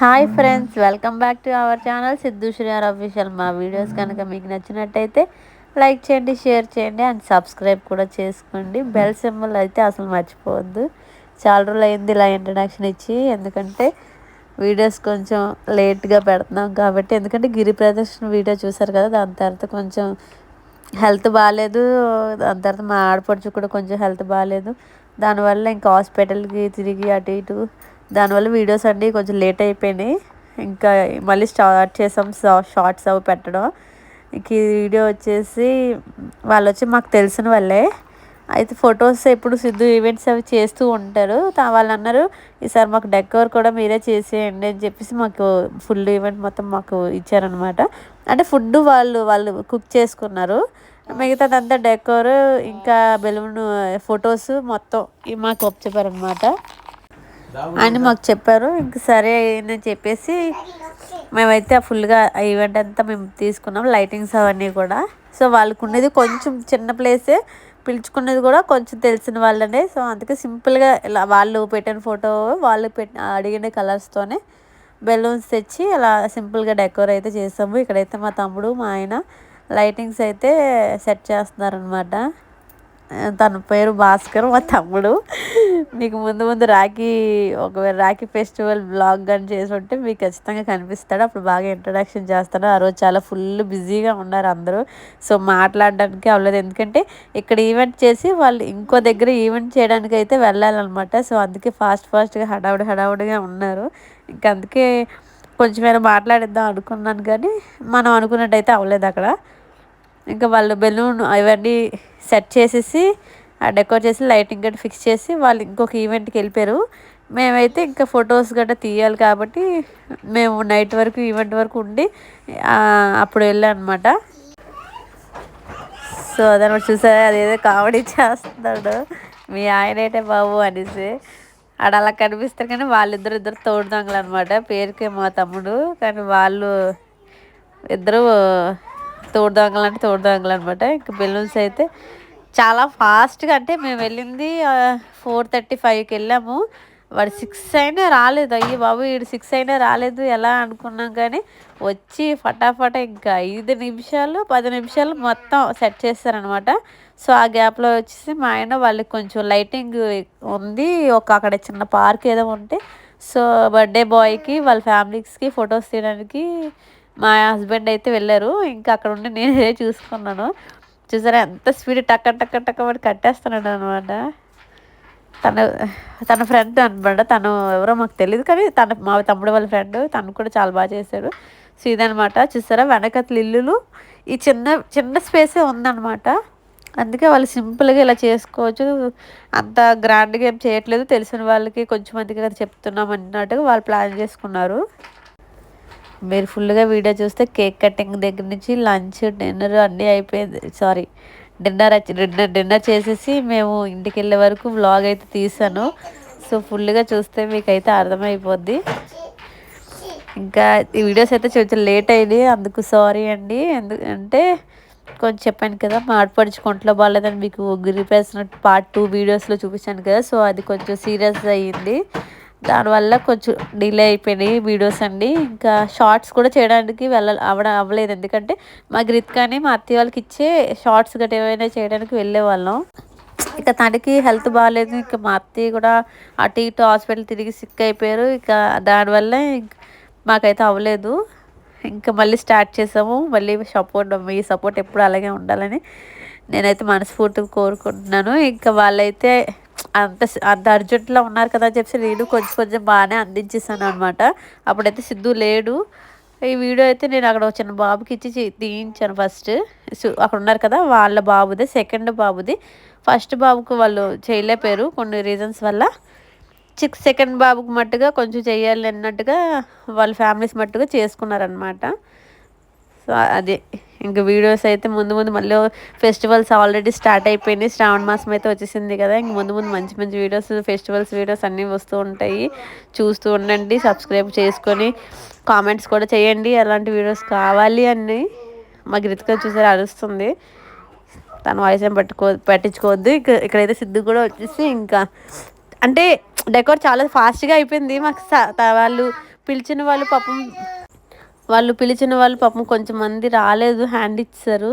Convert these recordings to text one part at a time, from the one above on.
Hi friends welcome back to our channel. Siddhu Sri R official మా videos కనుక మీకు నచ్చినట్టయితే లైక్ చేయండి షేర్ చేయండి అండ్ సబ్స్క్రైబ్ కూడా చేసుకోండి. బెల్ సింబల్ అయితే అసలు మర్చిపోవద్దు. చాలా రోజులు అయింది ఇలా ఇంట్రడక్షన్ ఇచ్చి ఎందుకంటే వీడియోస్ కొంచెం లేట్గా పెడుతున్నాం కాబట్టి ఎందుకంటే గిరి ప్రదర్శన వీడియో చూసారు కదా దాని తర్వాత కొంచెం హెల్త్ బాగాలేదు. దాని తర్వాత మా ఆడపడుచు కూడా కొంచెం హెల్త్ బాగాలేదు. దానివల్ల ఇంకా హాస్పిటల్కి తిరిగి అటు ఇటు దానివల్ల వీడియోస్ అన్నీ కొంచెం లేట్ అయిపోయినాయి. ఇంకా మళ్ళీ స్టార్ట్ చేసాం షార్ట్స్ అవి పెట్టడం. ఇంక ఈ వీడియో వచ్చేసి వాళ్ళు వచ్చి మాకు తెలిసిన వాళ్ళే. అయితే ఫొటోస్ ఎప్పుడు సిద్ధు ఈవెంట్స్ అవి చేస్తూ ఉంటారు. వాళ్ళు అన్నారు ఈసారి మాకు డెకోర్ కూడా మీరే చేసేయండి అని చెప్పేసి మాకు ఫుల్ ఈవెంట్ మొత్తం మాకు ఇచ్చారనమాట అంటే ఫుడ్ వాళ్ళు వాళ్ళు కుక్ చేసుకున్నారు. మిగతాదంతా డెకోర్ ఇంకా బెలూన్ ఫొటోస్ మొత్తం మాకు ఒప్పచెప్పారనమాట అని మాకు చెప్పారు ఇంక సరే అని చెప్పేసి మేమైతే ఫుల్గా ఈవెంట్ అంతా మేము తీసుకున్నాం లైటింగ్స్ అవన్నీ కూడా. సో వాళ్ళకు ఉన్నది కొంచెం చిన్న ప్లేసే పిలుచుకున్నది కూడా కొంచెం తెలిసిన వాళ్ళనే. సో అందుకే సింపుల్గా ఇలా వాళ్ళు పెట్టిన ఫోటో వాళ్ళు పెట్టిన అడిగిన కలర్స్తోనే బెలూన్స్ తెచ్చి అలా సింపుల్గా డెకోర్ అయితే చేసాము ఇక్కడైతే మా తమ్ముడు మా ఆయన లైటింగ్స్ అయితే సెట్ చేస్తున్నారనమాట తన పేరు భాస్కర్ మా తమ్ముడు. మీకు ముందు ముందు రాఖీ ఒకవేళ రాఖీ ఫెస్టివల్ బ్లాగ్ కానీ చేసి ఉంటే మీకు ఖచ్చితంగా కనిపిస్తాడు. అప్పుడు బాగా ఇంట్రడక్షన్ చేస్తాడు. ఆ రోజు చాలా ఫుల్ బిజీగా ఉన్నారు అందరూ. సో మాట్లాడడానికి అవ్వలేదు. ఎందుకంటే ఇక్కడ ఈవెంట్ చేసి వాళ్ళు ఇంకో దగ్గర ఈవెంట్ చేయడానికి అయితే వెళ్ళాలన్నమాట. సో అందుకే ఫాస్ట్ ఫాస్ట్గా హడావుడి హడావుడిగా ఉన్నారు. ఇంకా అందుకే కొంచెమైనా మాట్లాడిద్దాం అనుకున్నాను కానీ మనం అనుకున్నట్టయితే అవ్వలేదు అక్కడ. ఇంకా వాళ్ళు బెలూన్ అవన్నీ సెట్ చేసేసి ఆ డెకోర్ చేసి లైటింగ్ గట్రా ఫిక్స్ చేసి వాళ్ళు ఇంకొక ఈవెంట్కి వెళ్ళిపోయారు. మేమైతే ఇంకా ఫొటోస్ గట్రా తీయాలి కాబట్టి మేము నైట్ వరకు ఈవెంట్ వరకు ఉండి అప్పుడు వెళ్ళాం అనమాట సో అదనమాట చూసారా? అదేదో కామెడీ చేస్తున్నాడు. మీ ఆయన అయితే బాబు అనేసి. ఆడ అలా కనిపిస్తారు కానీ వాళ్ళిద్దరు ఇద్దరు తోడు దొంగలు అనమాట పేరుకే మా తమ్ముడు. కానీ వాళ్ళు ఇద్దరు తోడు దొంగలు అంటే తోడు దొంగలు అనమాట ఇంకా బెలూన్స్ అయితే చాలా ఫాస్ట్గా అంటే మేము వెళ్ళింది ఫోర్ థర్టీ ఫైవ్కి వెళ్ళాము. వాడు సిక్స్ అయినా రాలేదు. అయ్యి బాబు వీడు సిక్స్ అయినా రాలేదు. ఎలా అనుకున్నాం కానీ వచ్చి ఫటాఫట ఇంకా ఐదు నిమిషాలు పది నిమిషాలు మొత్తం సెట్ చేస్తారనమాట. సో ఆ గ్యాప్లో వచ్చేసి మా ఆయన వాళ్ళకి కొంచెం లైటింగ్ ఉంది. ఒక అక్కడ చిన్న పార్క్ ఏదో ఉంటే. సో బర్త్డే బాయ్కి వాళ్ళ ఫ్యామిలీస్కి ఫొటోస్ తీయడానికి మా హస్బెండ్ అయితే వెళ్ళారు. ఇంకా అక్కడ ఉండి నేనే చూసుకున్నాను. చూసారా ఎంత స్పీడ్ టక్క టక్క టక్క పడి కట్టేస్తున్నాడు అనమాట తన తన ఫ్రెండ్ అనమాట తను ఎవరో మాకు తెలియదు కానీ తన మా తమ్ముడు వాళ్ళ ఫ్రెండ్ తను కూడా చాలా బాగా చేశాడు. సో ఇదనమాట చూసారా వెనకతలు ఇల్లులు. ఈ చిన్న చిన్న స్పేసే ఉందన్నమాట. అందుకే వాళ్ళు సింపుల్గా ఇలా చేసుకోవచ్చు. అంత గ్రాండ్గా ఏం చేయట్లేదు. తెలిసిన వాళ్ళకి కొంచెం మందికి చెప్తున్నాం అన్నట్టుగా వాళ్ళు ప్లాన్ చేసుకున్నారు. మీరు ఫుల్గా వీడియో చూస్తే కేక్ కటింగ్ దగ్గర నుంచి లంచ్ డిన్నర్ అన్నీ అయిపోయింది. సారీ డిన్నర్ డిన్నర్ డిన్నర్ చేసేసి మేము ఇంటికి వెళ్ళే వరకు వ్లాగ్ అయితే తీసాను. సో ఫుల్గా చూస్తే మీకైతే అర్థమైపోద్ది. ఇంకా ఈ వీడియోస్ అయితే కొంచెం లేట్ అయింది అందుకు సారీ అండి. ఎందుకంటే కొంచెం చెప్పాను కదా మా కొంట్లో బాగాలేదని మీకు గురిపేసిన పార్ట్ టూ వీడియోస్లో చూపించాను కదా. సో అది కొంచెం సీరియస్ అయ్యింది. దానివల్ల కొంచెం డిలే అయిపోయినాయి వీడియోస్ అండి. ఇంకా షార్ట్స్ కూడా చేయడానికి వెళ్ళ అవడం అవ్వలేదు. ఎందుకంటే మా గ్రిత్ కానీ మా అత్తయ్య వాళ్ళకి ఇచ్చే షార్ట్స్ గట్రా ఏమైనా చేయడానికి వెళ్ళే వాళ్ళం ఇక తనకి హెల్త్ బాగాలేదు ఇంకా మా అత్తయ్య కూడా అటు ఇటు హాస్పిటల్ తిరిగి సిక్ అయిపోయారు. ఇక దానివల్ల మాకైతే అవ్వలేదు. ఇంకా మళ్ళీ స్టార్ట్ చేసాము. మళ్ళీ సపోర్ట్ మీ సపోర్ట్ ఎప్పుడు అలాగే ఉండాలని నేనైతే మనస్ఫూర్తిగా కోరుకుంటున్నాను. ఇంకా వాళ్ళైతే అంత అంత అర్జెంట్లో ఉన్నారు కదా అని చెప్పి నేను కొంచెం కొంచెం బాగానే అందించేసాను అనమాట అప్పుడైతే సిద్ధు లేడు. ఈ వీడియో అయితే నేను అక్కడ ఒక చిన్న బాబుకి ఇచ్చి తీయించాను ఫస్ట్. అక్కడ ఉన్నారు కదా వాళ్ళ బాబుది సెకండ్ బాబుది. ఫస్ట్ బాబుకు వాళ్ళు చేయలేపారు కొన్ని రీజన్స్ వల్ల. చిక్ సెకండ్ బాబుకి మట్టుగా కొంచెం చేయాలి అన్నట్టుగా వాళ్ళ ఫ్యామిలీస్ మట్టుగా చేసుకున్నారనమాట సో అదే. ఇంకా వీడియోస్ అయితే ముందు ముందు మళ్ళీ ఫెస్టివల్స్ ఆల్రెడీ స్టార్ట్ అయిపోయినాయి. శ్రావణ మాసం అయితే వచ్చేసింది కదా. ఇంక ముందు ముందు మంచి మంచి వీడియోస్ ఫెస్టివల్స్ వీడియోస్ అన్నీ వస్తూ ఉంటాయి. చూస్తూ ఉండండి సబ్స్క్రైబ్ చేసుకొని కామెంట్స్ కూడా చేయండి. అలాంటి వీడియోస్ కావాలి అని మా గృతిక చూసారు అరుస్తుంది. తన వాయిస్ ఏం పట్టుకో పట్టించుకోవద్దు. ఇక ఇక్కడైతే సిద్ధు కూడా వచ్చేసి ఇంకా అంటే డెకోర్ చాలా ఫాస్ట్గా అయిపోయింది. మాకు వాళ్ళు పిలిచిన వాళ్ళు పాపం వాళ్ళు పిలిచిన వాళ్ళు పాపం కొంచెం మంది రాలేదు హ్యాండ్ ఇచ్చారు.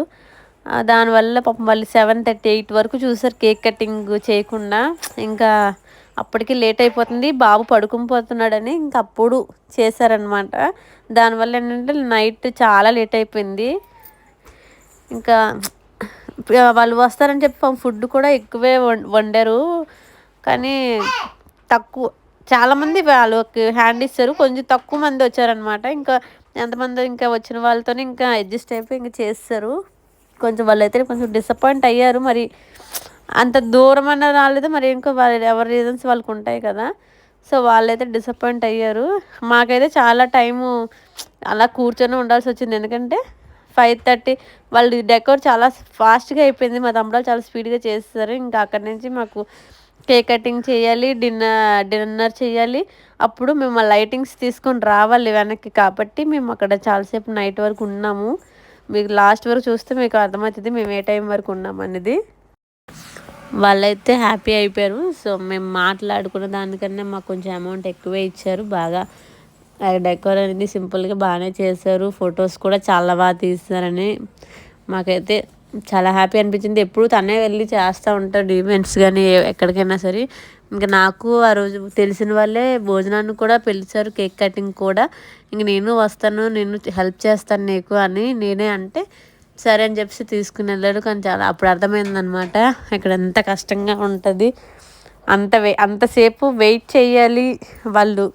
దానివల్ల పాపం వాళ్ళు సెవెన్ థర్టీ ఎయిట్ వరకు చూసారు కేక్ కటింగ్ చేయకుండా. ఇంకా అప్పటికి లేట్ అయిపోతుంది బాబు పడుకునిపోతున్నాడని ఇంకా అప్పుడు చేశారనమాట దానివల్ల ఏంటంటే నైట్ చాలా లేట్ అయిపోయింది. ఇంకా వాళ్ళు వస్తారని చెప్పి ఫుడ్ కూడా ఎక్కువే వండారు. కానీ తక్కువ చాలామంది వాళ్ళకి హ్యాండ్ ఇస్తారు కొంచెం తక్కువ మంది వచ్చారనమాట ఇంకా ఎంతమంది ఇంకా వచ్చిన వాళ్ళతో ఇంకా అడ్జస్ట్ అయిపోయి ఇంకా చేస్తారు. కొంచెం వాళ్ళైతే కొంచెం డిసప్పాయింట్ అయ్యారు. మరి అంత దూరం అన్న రాలేదు. మరి ఇంకో వాళ్ళ ఎవరి రీజన్స్ వాళ్ళకు ఉంటాయి కదా. సో వాళ్ళైతే డిసప్పాయింట్ అయ్యారు. మాకైతే చాలా టైము అలా కూర్చొని ఉండాల్సి వచ్చింది. ఎందుకంటే ఫైవ్ థర్టీ వాళ్ళు డెకోర్ చాలా ఫాస్ట్గా అయిపోయింది. మా తమ్ముడు చాలా స్పీడ్గా చేస్తారు. ఇంకా అక్కడి నుంచి మాకు కేక్ కటింగ్ చేయాలి డిన్నర్ డిన్నర్ చేయాలి. అప్పుడు మేము లైటింగ్స్ తీసుకొని రావాలి వెనక్కి. కాబట్టి మేము అక్కడ చాలాసేపు నైట్ వరకు ఉన్నాము. మీకు లాస్ట్ వరకు చూస్తే మీకు అర్థమవుతుంది మేము ఏ టైం వరకు ఉన్నాం అనేది. వాళ్ళైతే హ్యాపీ అయిపోయారు. సో మేము మాట్లాడుకున్న దానికన్నా మాకు కొంచెం అమౌంట్ ఎక్కువే ఇచ్చారు. బాగా డెకోర్ అనేది సింపుల్గా బాగానే చేశారు. ఫొటోస్ కూడా చాలా బాగా తీస్తారని మాకైతే చాలా హ్యాపీ అనిపించింది. ఎప్పుడు తనే వెళ్ళి చేస్తూ ఉంటాడు ఈవెంట్స్ కానీ ఎక్కడికైనా సరే. ఇంకా నాకు ఆ రోజు తెలిసిన వాళ్ళే భోజనాన్ని కూడా పిలిచారు కేక్ కటింగ్ కూడా. ఇంక నేను వస్తాను నేను హెల్ప్ చేస్తాను నీకు అని నేనే అంటే సరే అని చెప్పి తీసుకుని వెళ్ళాడు. కానీ చాలా అప్పుడు అర్థమైందనమాట ఇక్కడ ఎంత కష్టంగా ఉంటుంది. అంత వే అంతసేపు వెయిట్ చేయాలి వాళ్ళు.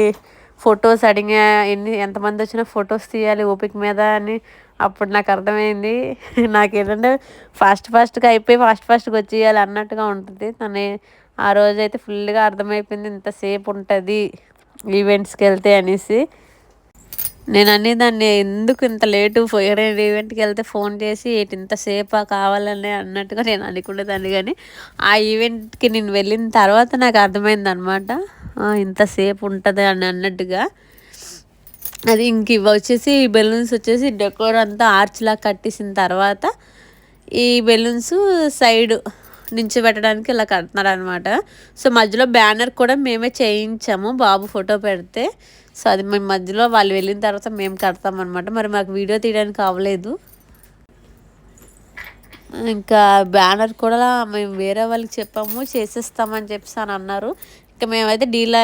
ఏ ఫొటోస్ అడిగా ఎన్ని ఎంతమంది వచ్చినా ఫొటోస్ తీయాలి ఓపిక మీద అని అప్పుడు నాకు అర్థమైంది. నాకు ఏంటంటే ఫాస్ట్ ఫాస్ట్గా అయిపోయి ఫాస్ట్ ఫాస్ట్గా వచ్చేయాలి అన్నట్టుగా ఉంటుంది. తను ఆ రోజైతే ఫుల్గా అర్థమైపోయింది ఇంతసేపు ఉంటుంది ఈవెంట్స్కి వెళ్తే అనేసి. నేను అన్ని దాన్ని ఎందుకు ఇంత లేటు ఎవరైనా ఈవెంట్కి వెళ్తే ఫోన్ చేసి ఇంతసేపా కావాలని అన్నట్టుగా నేను అనుకునేదాన్ని. కానీ ఆ ఈవెంట్కి నేను వెళ్ళిన తర్వాత నాకు అర్థమైంది అనమాట ఇంతసేపు ఉంటుంది అని అన్నట్టుగా. అది ఇంక ఇవి వచ్చేసి ఈ బెలూన్స్ వచ్చేసి డెకోర్ అంతా ఆర్చ్లా కట్టేసిన తర్వాత ఈ బెలూన్స్ సైడ్ నుంచి పెట్టడానికి ఇలా కడుతున్నారు అనమాట సో మధ్యలో బ్యానర్ కూడా మేమే చేయించాము బాబు ఫోటో పెడితే. సో అది మేము మధ్యలో వాళ్ళు వెళ్ళిన తర్వాత మేము కడతాం అనమాట మరి మాకు వీడియో తీయడానికి అవ్వలేదు. ఇంకా బ్యానర్ కూడా మేము వేరే వాళ్ళకి చెప్పాము చేసేస్తామని చెప్పేసి అని అన్నారు. ఇంకా మేమైతే డీలా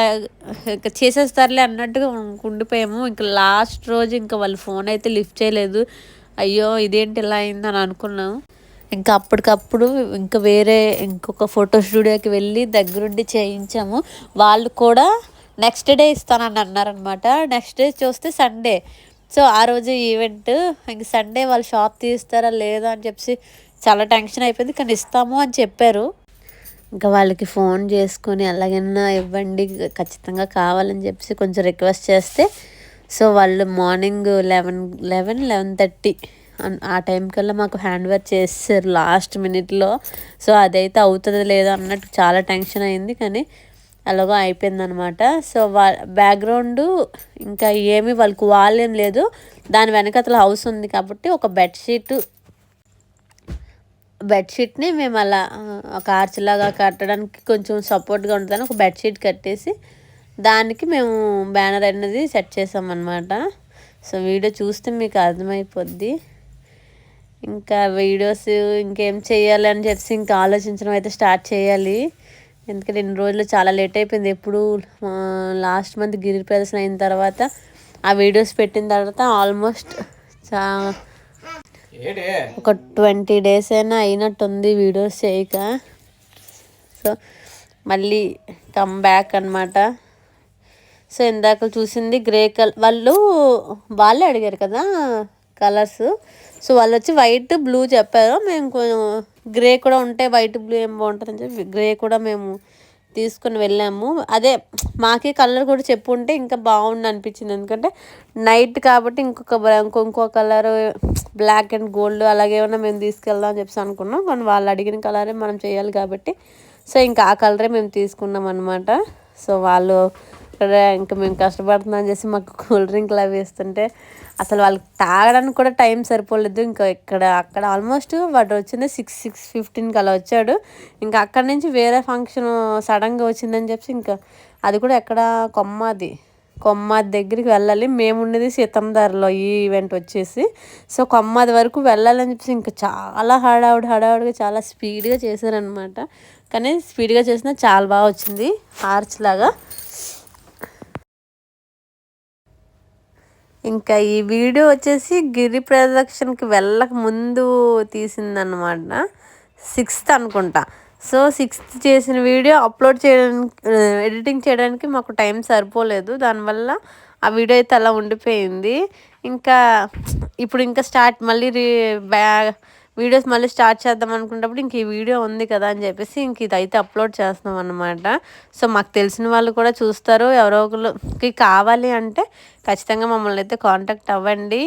ఇంకా చేసేస్తారులే అన్నట్టుగా ఉండిపోయాము. ఇంకా లాస్ట్ రోజు ఇంకా వాళ్ళు ఫోన్ అయితే లిఫ్ట్ చేయలేదు. అయ్యో ఇదేంటి ఇలా అయిందని అనుకున్నాము ఇంకా అప్పటికప్పుడు ఇంకా వేరే ఇంకొక ఫోటో స్టూడియోకి వెళ్ళి దగ్గరుండి చేయించాము. వాళ్ళు కూడా నెక్స్ట్ డే ఇస్తానని అన్నారనమాట నెక్స్ట్ డే చూస్తే సండే సో ఆ రోజు ఈవెంట్ ఇంక సండే వాళ్ళు షాప్ తీస్తారా లేదా అని చెప్పి చాలా టెన్షన్ అయిపోయింది. కానీ ఇస్తాము అని చెప్పారు. ఇంకా వాళ్ళకి ఫోన్ చేసుకొని ఎలాగైనా ఇవ్వండి ఖచ్చితంగా కావాలని చెప్పి కొంచెం రిక్వెస్ట్ చేస్తే సో వాళ్ళు morning eleven eleven eleven thirty ఆ టైం కల్లా మాకు హ్యాండ్ వర్క్ చేస్తారు లాస్ట్ మినిట్లో. సో అదైతే అవుతుంది లేదో అన్నట్టు చాలా టెన్షన్ అయింది కానీ అలాగో అయిపోయిందనమాట. సో వా బ్యాక్గ్రౌండ్ ఇంకా ఏమి వాళ్ళకి వాల్ ఏం లేదు. దాని వెనక వెనకతల హౌస్ ఉంది కాబట్టి ఒక బెడ్షీట్ బెడ్షీట్ని మేము అలా ఒక ఆర్చ్లాగా కట్టడానికి కొంచెం సపోర్ట్గా ఉంటుందని ఒక బెడ్షీట్ కట్టేసి దానికి మేము బ్యానర్ అనేది సెట్ చేసామన్నమాట. సో వీడియో చూస్తే మీకు అర్థమైపోద్ది. ఇంకా వీడియోస్ ఇంకేం చేయాలి అని చెప్పేసి ఇంకా ఆలోచించడం అయితే స్టార్ట్ చేయాలి. ఎందుకంటే రెండు రోజులు చాలా లేట్ అయిపోయింది. ఎప్పుడు లాస్ట్ మంత్ గిరి ప్రదర్శన అయిన తర్వాత ఆ వీడియోస్ పెట్టిన తర్వాత ఆల్మోస్ట్ చా ఒక ట్వంటీ డేస్ అయినా అయినట్టుంది వీడియోస్ చేయక. సో మళ్ళీ కమ్ బ్యాక్ అనమాట సో ఇందాక చూసింది గ్రే కలర్ వాళ్ళు వాళ్ళే అడిగారు కదా కలర్స్ సో వాళ్ళు వచ్చి వైట్ బ్లూ చెప్పారు. మేము కొంచెం గ్రే కూడా ఉంటే వైట్ బ్లూ ఏం బాగుంటుందని చెప్పి గ్రే కూడా మేము తీసుకుని వెళ్ళాము. అదే మాకే కలర్ కూడా చెప్పుంటే ఇంకా బాగుండు అనిపించింది. ఎందుకంటే నైట్ కాబట్టి ఇంకొక ఇంకో కలర్ బ్లాక్ అండ్ గోల్డ్ అలాగే ఏమన్నా మేము తీసుకెళ్దాం అని చెప్పి అనుకున్నాం. కానీ వాళ్ళు అడిగిన కలరే మనం చేయాలి కాబట్టి. సో ఇంకా ఆ కలరే మేము తీసుకున్నాం అనమాట సో వాళ్ళు ఇంకా మేము కష్టపడుతున్నాం చేసి మాకు కూల్ డ్రింక్లు అవి ఇస్తుంటే అసలు వాళ్ళకి తాగడానికి కూడా టైం సరిపోలేదు. ఇంకా ఇక్కడ అక్కడ ఆల్మోస్ట్ వాడు వచ్చింది సిక్స్ సిక్స్ ఫిఫ్టీన్కి అలా వచ్చాడు. ఇంకా అక్కడి నుంచి వేరే ఫంక్షన్ సడన్గా వచ్చిందని చెప్పి ఇంకా అది కూడా ఎక్కడ? కొమ్మది. కొమ్మాది దగ్గరికి వెళ్ళాలి. మేము ఉండేది సీతందారిలో ఈ ఈవెంట్ వచ్చేసి. సో కొమ్మాది వరకు వెళ్ళాలని చెప్పేసి ఇంకా చాలా హడావుడి హడావుడిగా చాలా స్పీడ్గా చేశారనమాట కానీ స్పీడ్గా చేసినా చాలా బాగా వచ్చింది. ఆర్చ్ లాగా. ఇంకా ఈ వీడియో వచ్చేసి గిరి ప్రదక్షిణకి వెళ్ళక ముందు తీసిందనమాట సిక్స్త్ అనుకుంటా. సో సిక్స్త్ చేసిన వీడియో అప్లోడ్ చేయడానికి ఎడిటింగ్ చేయడానికి మాకు టైం సరిపోలేదు. దానివల్ల ఆ వీడియో అయితే అలా ఉండిపోయింది. ఇంకా ఇప్పుడు ఇంకా స్టార్ట్ మళ్ళీ రీ బ్యా వీడియోస్ మళ్ళీ స్టార్ట్ చేద్దాం అనుకున్నప్పుడు ఇంక ఈ వీడియో ఉంది కదా అని చెప్పేసి ఇంక ఇదైతే అప్లోడ్ చేస్తున్నాం అనమాట సో మాకు తెలిసిన వాళ్ళు కూడా చూస్తారు. ఎవరో ఒకరికి కావాలి అంటే ఖచ్చితంగా మమ్మల్ని అయితే కాంటాక్ట్ అవ్వండి.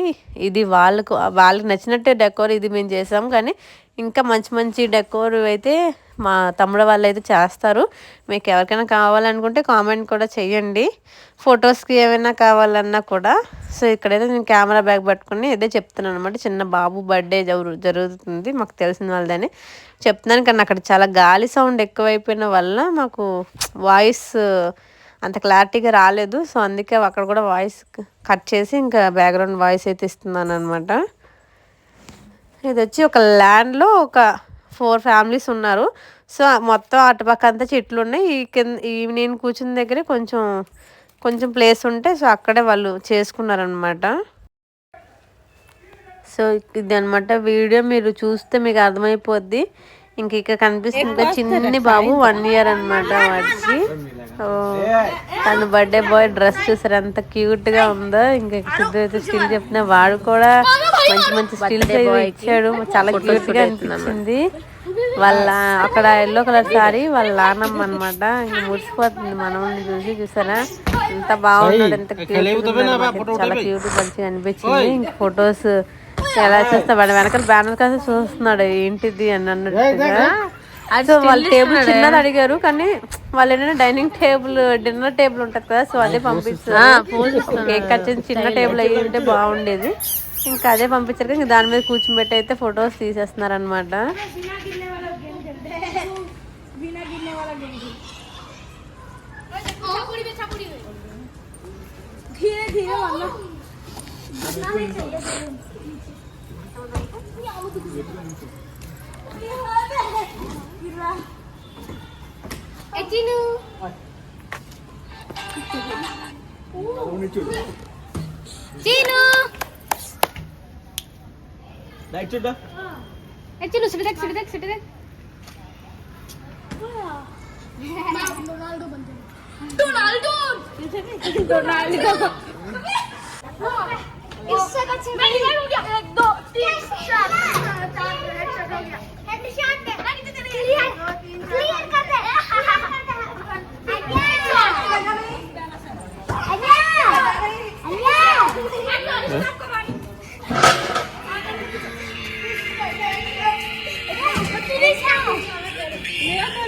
ఇది వాళ్ళకు వాళ్ళకి నచ్చినట్టే డెకోర్ ఇది మేము చేసాం. కానీ ఇంకా మంచి మంచి డెకోర్ అయితే మా తమ్ముడు వాళ్ళు అయితే చేస్తారు. మీకు ఎవరికైనా కావాలనుకుంటే కామెంట్ కూడా చేయండి. ఫొటోస్కి ఏమైనా కావాలన్నా కూడా. సో ఇక్కడైతే నేను కెమెరా బ్యాగ్ పట్టుకుని ఇదే చెప్తున్నాను అనమాట చిన్న బాబు బర్త్డే జరు జరుగుతుంది. మాకు తెలిసిన వాళ్ళదని చెప్తున్నాను. కానీ అక్కడ చాలా గాలి సౌండ్ ఎక్కువైపోయిన వల్ల మాకు వాయిస్ అంత క్లారిటీగా రాలేదు. సో అందుకే అక్కడ కూడా వాయిస్ కట్ చేసి ఇంకా బ్యాక్గ్రౌండ్ వాయిస్ అయితే ఇస్తున్నాను అనమాట ఇది వచ్చి ఒక ల్యాండ్లో ఒక ఫోర్ ఫ్యామిలీస్ ఉన్నారు. సో మొత్తం అటుపక్క అంతా చెట్లు ఉన్నాయి. ఈ కింద ఈ నేను కూర్చున్న దగ్గరే కొంచెం కొంచెం ప్లేస్ ఉంటే సో అక్కడే వాళ్ళు చేసుకున్నారనమాట సో ఇది అనమాట వీడియో. మీరు చూస్తే మీకు అర్థమైపోద్ది. ఇంక ఇక్కడ కనిపిస్తుంది చిన్ని బాబు వన్ ఇయర్ అనమాట వాడికి. తన బర్త్డే బాయ్ డ్రెస్ చూసారు. ఎంత క్యూట్గా ఉందో. ఇంకా అయితే స్టిల్ చెప్తున్నా వాడు కూడా మంచి మంచి స్టిల్స్ ఇచ్చాడు. చాలా క్యూట్గా అనిపించింది. వాళ్ళ అక్కడ ఎల్లో కలర్ సారీ వాళ్ళ నానమ్మ అనమాట ఇంకా మురిసిపోతుంది మనల్ని చూసి చూసారా? ఎంత బాగున్నాడు ఎంత క్యూట్ చాలా క్యూట్ మంచిగా అనిపించింది. ఇంక ఫొటోస్ ఎలా చూస్తా వాడు వెనకాల బ్యానర్ కాస్త చూస్తున్నాడు. ఏంటిది అని అన్నట్టుగా సో వాళ్ళ టేబుల్ చిన్నది అడిగారు కానీ వాళ్ళు ఏంటంటే డైనింగ్ టేబుల్ డిన్నర్ టేబుల్ ఉంటుంది కదా సో అదే పంపిస్తారు. కేక్ కట్ చేసి చిన్న టేబుల్ అయ్యి ఉంటే బాగుండేది. ఇంకా అదే పంపించారు ఇంకా దాని మీద కూర్చోబెట్టి అయితే ఫొటోస్ తీసేస్తున్నారు అనమాట রাইট সাইড এই চলো সেটা देख সেটা देख সেটা देख डोनाल्डो बनते डोनाल्डो इससे अच्छे मैं मैं हो गया एक दो तीन चार चार मिनट चल गया हेड शॉट पे आगे चले क्लियर Yeah!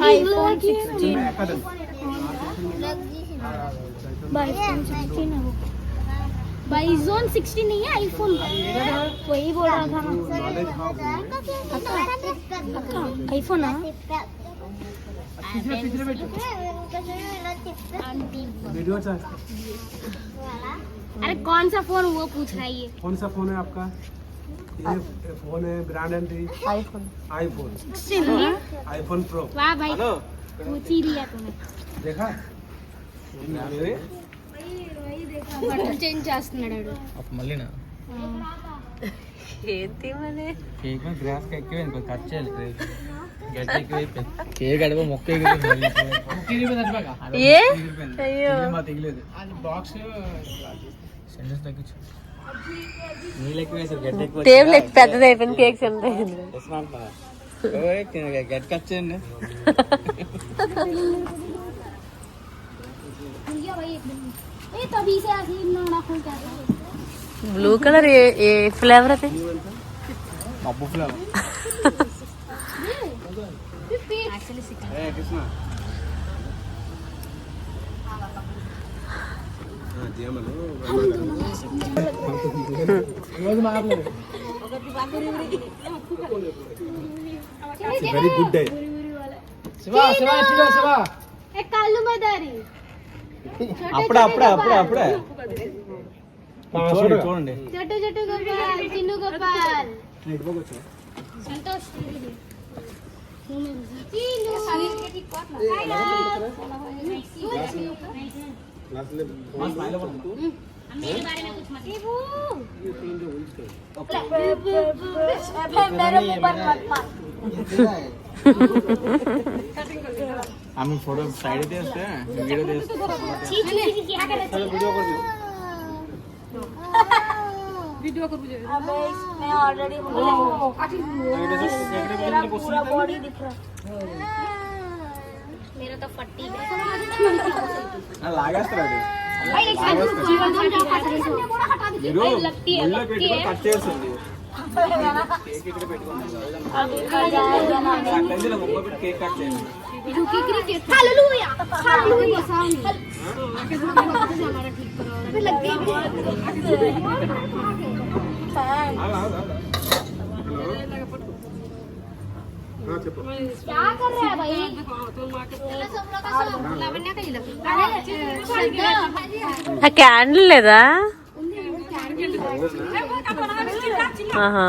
आईफोन 16 बाईफोन 16 है वो बाईजोन 16 नहीं है आईफोन वही बोल रहा था आईफोन है अरे कौन सा फ़ोन वो पूछ रहा है ये कौन सा फ़ोन है आपका? ये फोन है brand and iPhone iPhone silly iPhone pro वाह भाई पूछ ही लिया तूने देखा బట్టలు చేంజ్ చేస్తున్నాడు మళ్ళీనా ఏంటి మరి కేక్ మీద గ్రాస్ ఎక్కువ ఇంకో కట్ చేయాలి కేక్ గడ్డ ఎక్కువైపోయింది కేక్ అడగ మొక్క ఎగిరిపోయింది ఏ అయ్యో తెగిలేదు బాక్స్ సెంటెన్స్ తగ్గించు నీళ్ళు ఎక్కువ వేసారు గడ్డ ఎక్కువ table very good day Shiva Shiva Shiva Shiva ఏ కాళ్ళు మదారి అప్పుడే అప్పుడే అప్పుడే అప్పుడే చూడండి చూడండి జట్టు జట్టు గోపాల్ చిన్ను గోపాల్ సంతోష్ చిన్ను আমি ফটো সাইডে দিয়ে আসতে ভিডিও দিয়ে আসতে ভিডিও করবি। ভিডিও করব যে। अबे मैं ऑलरेडी बोल रही हूं पूरा बॉडी दिख रहा है चिन्नू गोपाल संतोष ఆమె ఫోటో సైడ్ తీస్తే వీడియో తీస్తే मेरा तो फट्टी లాగేస్తారు అది మీరు लगती है ముళ్ళో लगती పెట్టుకొని है కట్ చేస్తుంది కేక్ ఇక్కడ పెట్టుకోండి అట్లయితే ఇలా ముక్క పెట్టి కేక్ కట్ చేయండి हालेलुया हालेलुया अबे लग गई क्या कर रहा है भाई लावण्य का ही लग ఆ క్యాండిల్ లేదా ఆహా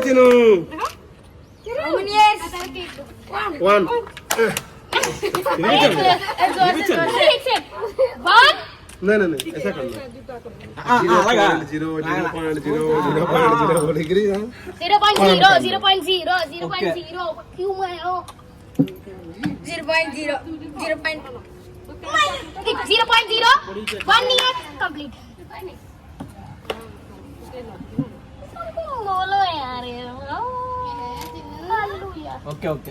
తిను ఏ One. नहीं नहीं नहीं ऐसा करना। Zero point zero zero point zero zero point zero zero point zero zero point zero क्यों मैं हो? Zero point zero zero point zero point zero one year complete बोलो यार ओके ओके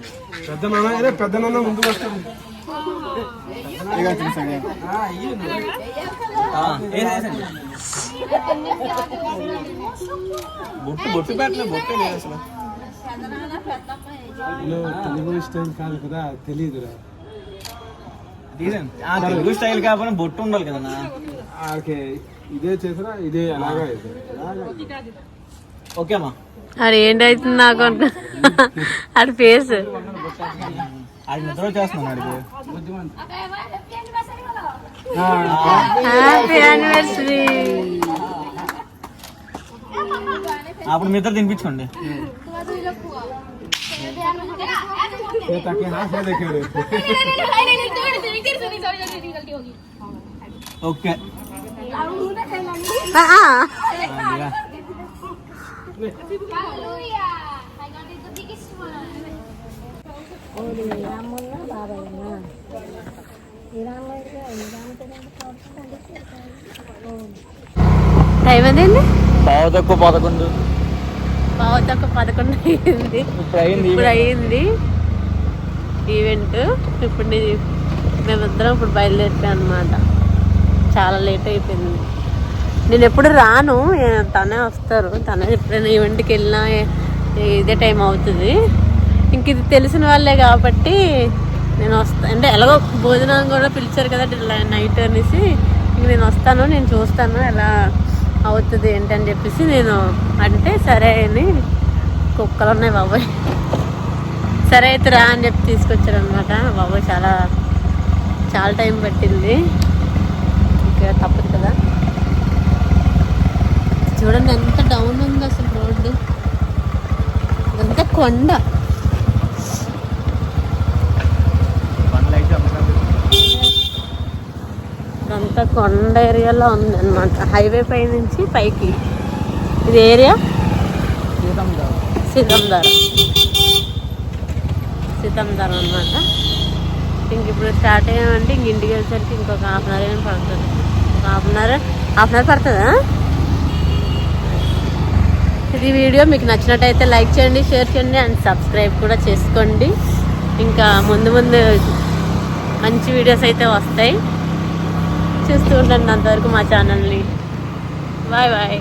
పెద్ద నాన్న అరే పెద్ద నాన్న ముందు వస్తాడు. బొట్టు బొట్టు పెట్టలే బొట్టు లేదు అసలు తెలుగు స్టైల్ కాదు కదా తెలియదురా తెలుగు స్టైల్ కాకపోయినా బొట్టు ఉండాలి కదా ఇదే చేసినా ఇదే అలాగా ఇది అలాగా ఓకే అమ్మా. అది ఏంటైతుంది నాకు అది ఫేస్ హ్యాపీ యానివర్సరీ అప్పుడు మీ ఇద్దరు తినిపించుకోండి. Okay. Hallelujah. I got it the biggest one. Time అదేంటి పావు తక్కువ పదకొండు పదకొండు అయింది ఇప్పుడు అయింది ఈవెంట్. ఇప్పుడు నేను మేమిద్దరం ఇప్పుడు బయలుదేరిపోయాం అనమాట చాలా లేట్ అయిపోయింది. నేను ఎప్పుడు రాను. తనే వస్తారు. తనే ఎప్పుడైనా ఈవెంట్కి వెళ్ళినా ఇదే టైం అవుతుంది. ఇంక ఇది తెలిసిన వాళ్ళే కాబట్టి నేను వస్తా. అంటే ఎలాగో భోజనం కూడా పిలిచారు కదా నైట్ అనేసి. ఇంక నేను వస్తాను నేను చూస్తాను ఎలా అవుతుంది ఏంటని చెప్పేసి నేను అంటే సరే అని కుక్కలు ఉన్నాయి బాబాయ్. సరే అయితే రా అని చెప్పి తీసుకొచ్చారు అనమాట బాబాయ్ చాలా చాలా టైం పట్టింది. ఇంకా తప్పదు కదా. చూడండి ఎంత డౌన్ ఉంది అసలు రోడ్డు. ఇదంతా కొండ. ఇదంతా కొండ ఏరియాలో ఉంది అనమాట హైవే పై నుంచి పైకి. ఇది ఏరియా? సీతంధార. సీతంధార అనమాట ఇంక ఇప్పుడు స్టార్ట్ అయ్యామంటే ఇంక ఇంటికి వెళ్ళేసరికి ఇంకొక హాఫ్ అన్ అవర్ ఏమైనా పడుతుంది. ఒక half an hour half an hour పడుతుందా? ఇది వీడియో మీకు నచ్చినట్టయితే లైక్ చేయండి షేర్ చేయండి అండ్ సబ్స్క్రైబ్ కూడా చేసుకోండి. ఇంకా ముందు ముందు మంచి వీడియోస్ అయితే వస్తాయి. చూస్తూ ఉండండి అంతవరకు మా ఛానల్ని. Bye bye.